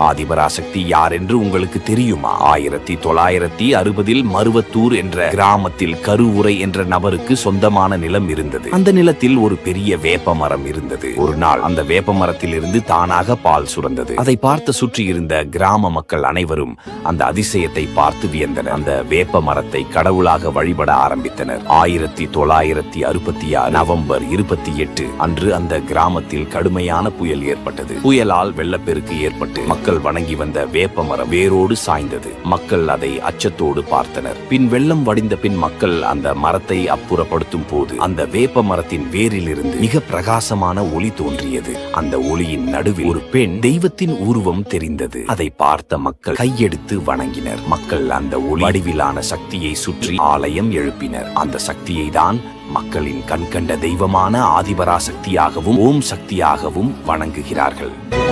ஆதிபராசக்தி யார் என்று உங்களுக்கு தெரியுமா? ஆயிரத்தி தொள்ளாயிரத்தி அறுபதில் மருவத்தூர் என்ற கிராமத்தில் கருவுரை என்ற நபருக்கு சொந்தமான நிலம் இருந்தது. அந்த நிலத்தில் ஒரு பெரிய வேப்ப மரம் இருந்தது. ஒரு நாள் அந்த வேப்ப மரத்தில் இருந்து தானாக பால் சுரந்தது. அதை பார்த்து சுற்றி இருந்த கிராம மக்கள் அனைவரும் அந்த அதிசயத்தை பார்த்து வியந்தனர். அந்த வேப்ப மரத்தை கடவுளாக வழிபட ஆரம்பித்தனர். ஆயிரத்தி தொள்ளாயிரத்தி அறுபத்தி ஆறு நவம்பர் இருபத்தி எட்டு அன்று அந்த கிராமத்தில் கடுமையான புயல் ஏற்பட்டது. புயலால் வெள்ளப்பெருக்கு ஏற்பட்டு மக்கள் வணங்கி வந்த வேப்ப மரம் வேரோடு சாய்ந்தது. மக்கள் அதை அச்சத்தோடு பார்த்தனர். பின் வெள்ளம் வடிந்த பின் மக்கள் அந்த மரத்தை அப்புறப்படுத்தும் போது அந்த வேப்ப மரத்தின் வேரிலிருந்து மிக பிரகாசமான ஒளி தோன்றியது. அந்த ஒளியின் நடுவில் ஒரு பெண் தெய்வத்தின் உருவம் தெரிந்தது. அதை பார்த்த மக்கள் கையெடுத்து வணங்கினர். மக்கள் அந்த ஒளி வடிவிலான சக்தியை சுற்றி ஆலயம் எழுப்பினர். அந்த சக்தியை தான் மக்களின் கண்கண்ட தெய்வமான ஆதிபராசக்தியாகவும் ஓம் சக்தியாகவும் வணங்குகிறார்கள்.